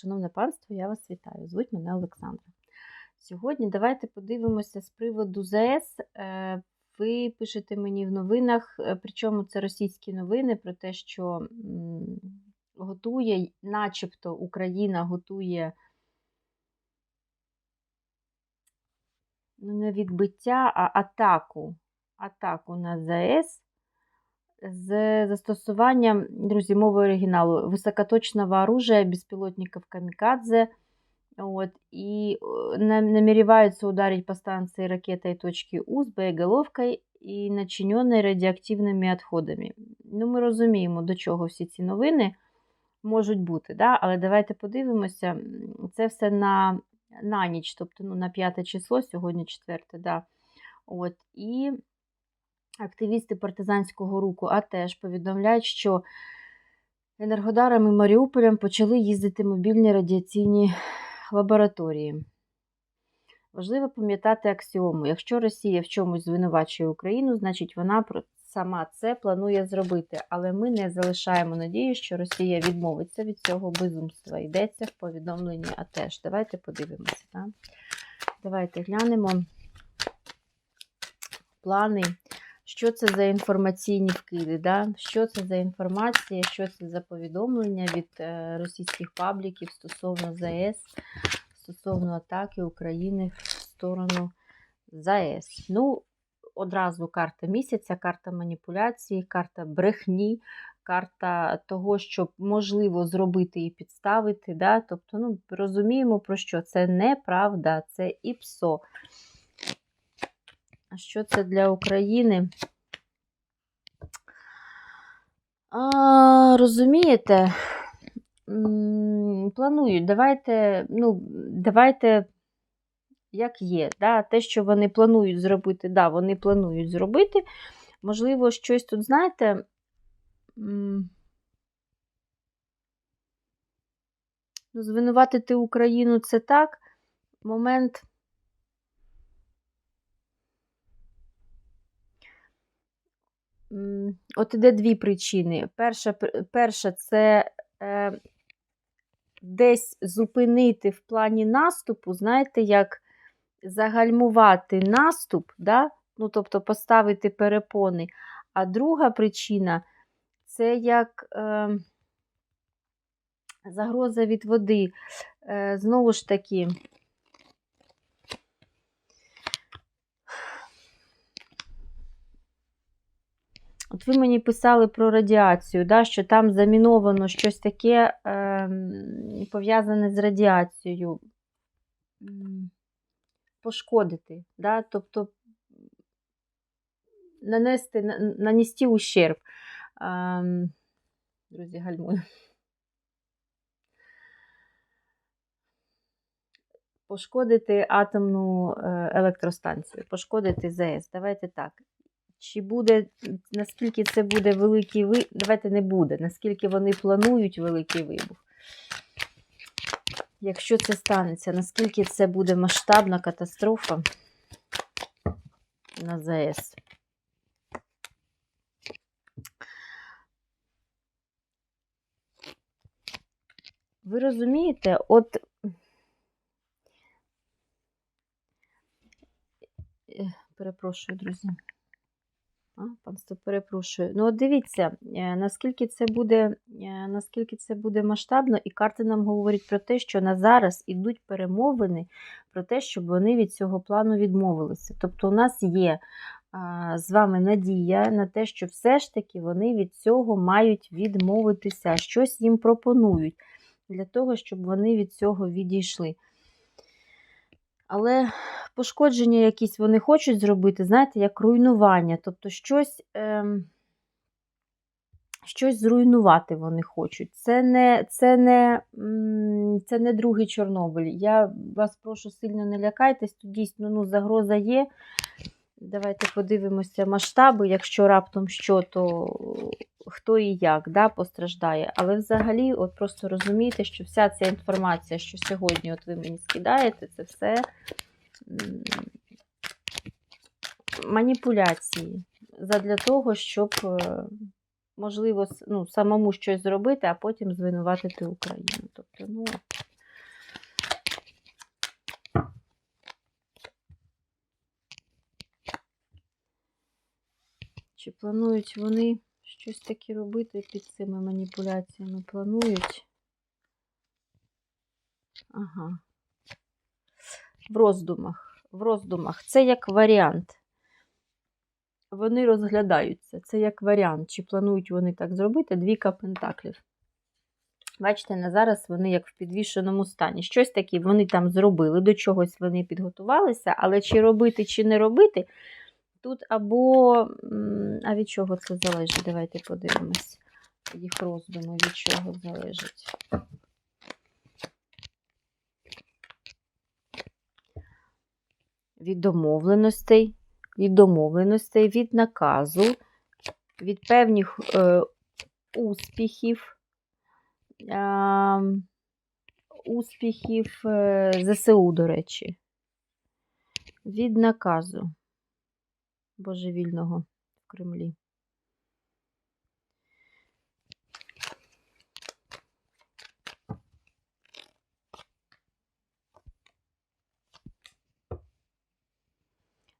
Шановне панство, я вас вітаю. Звуть мене Олександра. Сьогодні давайте подивимося з приводу ЗАЕС. Е, Ви пишете мені в новинах, е, причому це російські новини про те, що готує, начебто Україна готує ну, не відбиття, а атаку. Атаку на ЗАЕС з застосуванням, друзі, мови оригіналу, високоточного оружия, беспилотников камикадзе. Вот, нам- намереваются ударить по станции ракетой точки У з боєголовкою і начиненной радіоактивними відходами. Ну, ми розуміємо, до чого всі ці новини можуть бути. Да? Але давайте подивимося. Це все на, на ніч, тобто ну, на п'яте число, сьогодні четверте. Да. От, і активісти партизанського руху АТЕШ повідомляють, що енергодарами Маріуполем почали їздити мобільні радіаційні лабораторії. Важливо пам'ятати аксіому. Якщо Росія в чомусь звинувачує Україну, значить вона сама це планує зробити. Але ми не залишаємо надію, що Росія відмовиться від цього безумства. Йдеться в повідомленні АТЕШ. Давайте подивимося. Да? Давайте глянемо плани. Що це за інформаційні вкиди? Да? Що це за інформація, що це за повідомлення від е, російських пабліків стосовно ЗАЕС, стосовно атаки України в сторону ЗАЕС? Ну, одразу карта місяця, карта маніпуляції, карта брехні, карта того, що можливо зробити і підставити. Да? Тобто, ну, розуміємо, про що це неправда, це ІПСО. А що це для України? А, розумієте, планують. Давайте, ну, давайте, як є. Да? Те, що вони планують зробити, да, вони планують зробити. Можливо, щось тут, знаєте. Ну, звинуватити Україну це так. Момент. От іде дві причини. Перша, перша це е, десь зупинити в плані наступу, знаєте, як загальмувати наступ, да? ну, тобто поставити перепони. А друга причина це як е, загроза від води. Е, знову ж таки. От ви мені писали про радіацію, да, що там заміновано щось таке ем, пов'язане з радіацією. Пошкодити, да, тобто нанести, нанести ущерб. Ем, друзі, гальмую. Пошкодити атомну е, електростанцію, пошкодити ЗАЕС. Давайте так. Чи буде, наскільки це буде великий вибух? Давайте не буде, наскільки вони планують великий вибух. Якщо це станеться, наскільки це буде масштабна катастрофа на ЗАЕС? Ви розумієте, от Е, перепрошую, друзі. А, панство, перепрошую. Ну, от дивіться, е, наскільки це буде, е, наскільки це буде масштабно, і карти нам говорять про те, що на зараз ідуть перемовини про те, щоб вони від цього плану відмовилися. Тобто, у нас є а, з вами надія на те, що все ж таки вони від цього мають відмовитися, щось їм пропонують для того, щоб вони від цього відійшли. Але пошкодження якісь вони хочуть зробити, знаєте, як руйнування. Тобто щось, ем, щось зруйнувати вони хочуть. Це не, це, не, це не другий Чорнобиль. Я вас прошу сильно не лякайтесь, тут дійсно ну, загроза є. Давайте подивимося масштаби, якщо раптом що, то хто і як да, постраждає. Але взагалі, от просто розумійте, що вся ця інформація, що сьогодні от ви мені скидаєте, це все маніпуляції задля того, щоб, е, можливо, ну, самому щось зробити, а потім звинуватити Україну. Тобто, ну. Чи планують вони щось таке робити під цими маніпуляціями? Планують. Ага. В роздумах. В роздумах. Це як варіант. Вони розглядаються. Це як варіант. Чи планують вони так зробити? Двійка пентаклів. Бачите, на зараз вони як в підвішеному стані. Щось таке вони там зробили, до чогось вони підготувалися, але чи робити, чи не робити, тут або. А від чого це залежить? Давайте подивимось. Їх роздуми, від чого залежить. Від домовленостей, від домовленостей, від наказу, від певних е, успіхів. А, успіхів е, ЗСУ, до речі, від наказу божевільного в Кремлі.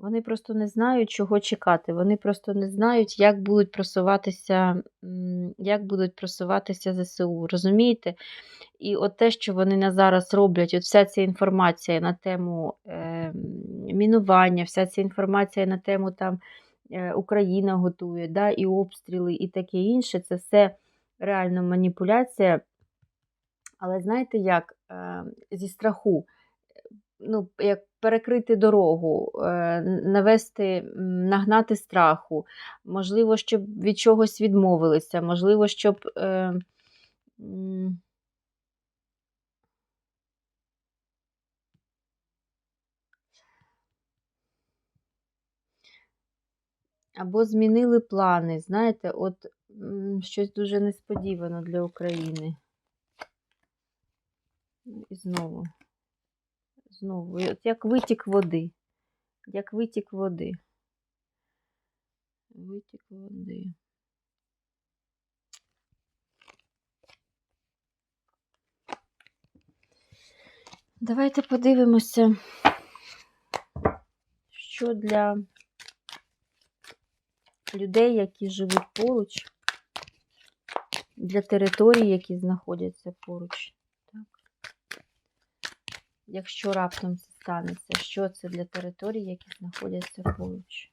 Вони просто не знають, чого чекати. Вони просто не знають, як будуть просуватися, як будуть просуватися ЗСУ. Розумієте? І от те, що вони на зараз роблять, от вся ця інформація на тему е, мінування, вся ця інформація на тему там е, Україна готує, да, і обстріли, і таке інше, це все реально маніпуляція. Але знаєте як? Е, зі страху ну, як перекрити дорогу, е, навести, нагнати страху, можливо, щоб від чогось відмовилися, можливо, щоб. Е, Або змінили плани, знаєте, от щось дуже несподівано для України. І знову. Знову, от як витік води. Як витік води. Витік води. Давайте подивимося, що для людей, які живуть поруч, для територій, які знаходяться поруч. Якщо раптом це станеться, що це для територій, які знаходяться поруч?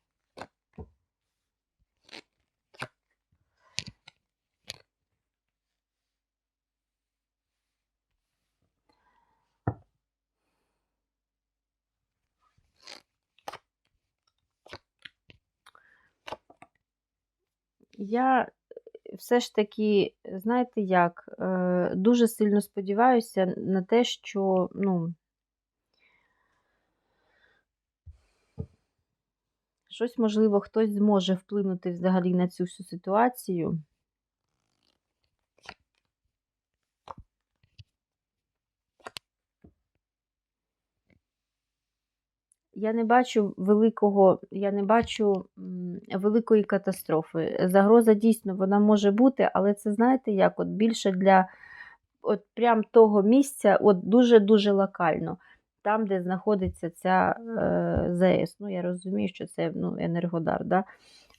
Я все ж таки, знаєте як, е, дуже сильно сподіваюся на те, що, ну, щось, можливо, хтось зможе вплинути взагалі на цю всю ситуацію. Я не бачу великого, я не бачу великої катастрофи. Загроза дійсно вона може бути, але це знаєте як? От більше для от прям того місця, от дуже-дуже локально, там, де знаходиться ця е, ЗАЕС. Ну, я розумію, що це ну, Енергодар. Да?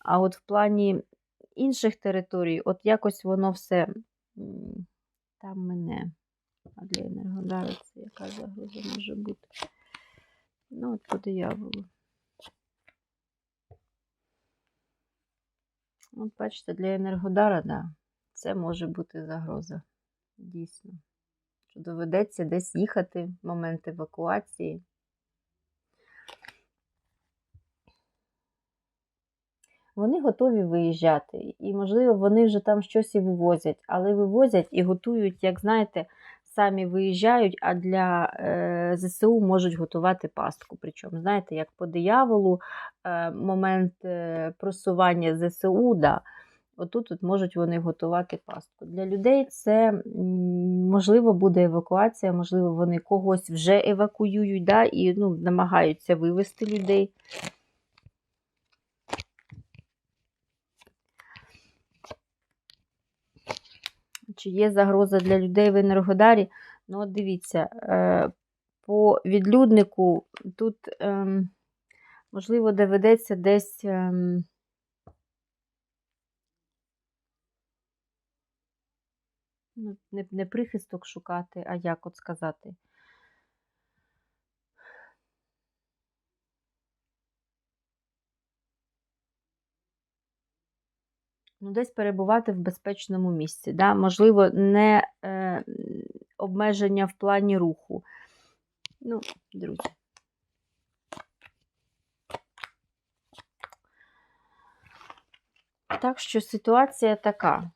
А от в плані інших територій, от якось воно все там мене. А для Енергодара це яка загроза може бути? Ну, от по дияволу. От, бачите, для Енергодара, да, це може бути загроза. Дійсно. Що доведеться десь їхати в момент евакуації. Вони готові виїжджати, і, можливо, вони вже там щось і вивозять, але вивозять і готують, як знаєте, самі виїжджають, а для е, ЗСУ можуть готувати пастку. Причому, знаєте, як по дияволу, е, момент е, просування ЗСУ, да, отут от можуть вони готувати пастку. Для людей це можливо буде евакуація, можливо, вони когось вже евакуюють да, і ну, намагаються вивезти людей. Чи є загроза для людей в Енергодарі? Ну, от дивіться, е, по відлюднику тут, ем, можливо, доведеться десь Ну, не, не прихисток шукати, а як от сказати. Ну, десь перебувати в безпечному місці. Да? Можливо, не е, обмеження в плані руху. Ну, друзі. Так що ситуація така.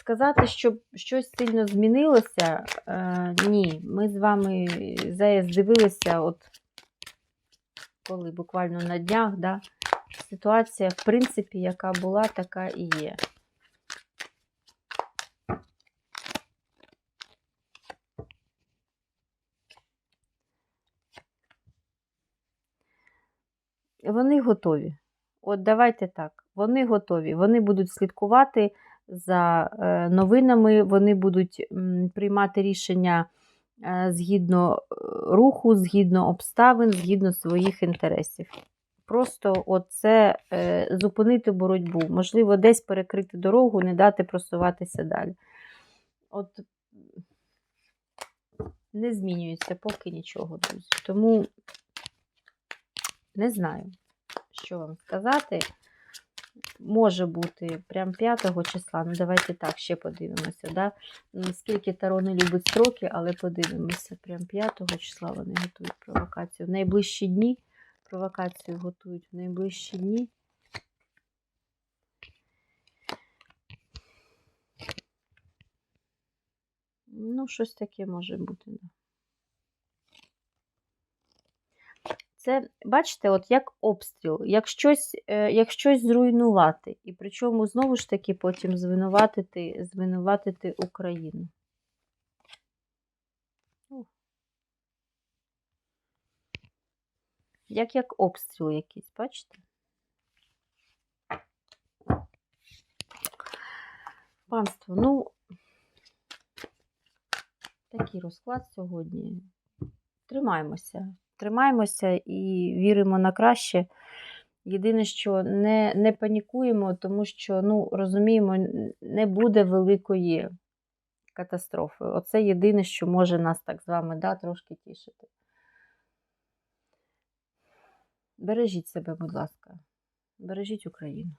Сказати, що щось сильно змінилося, е, ні. Ми з вами зараз дивилися, от коли буквально на днях, да, ситуація, в принципі, яка була, така і є. Вони готові. От давайте так, вони готові. Вони будуть слідкувати за е, новинами, вони будуть приймати рішення е, згідно е, руху, згідно обставин, згідно своїх інтересів. Просто оце зупинити боротьбу, можливо, десь перекрити дорогу, не дати просуватися далі. От не змінюється поки нічого, друзі. Тому не знаю, що вам сказати. Може бути прям 5 числа. Ну, давайте так, ще подивимося. Да? Скільки Таро не любить строки, але подивимося. Прям 5 числа вони готують провокацію. В найближчі дні провокацію готують в найближчі дні. Ну, щось таке може бути. Да. Це, бачите, от як обстріл, як щось, е, як щось зруйнувати. І причому, знову ж таки, потім звинуватити, звинуватити Україну. Як як обстріл якийсь, бачите? Панство, ну, такий розклад сьогодні. Тримаємося тримаємося і віримо на краще. Єдине, що не не панікуємо, тому що ну, розуміємо, не буде великої катастрофи. Оце єдине, що може нас так з вами да, трошки тішити. Бережіть себе, будь ласка, бережіть Україну.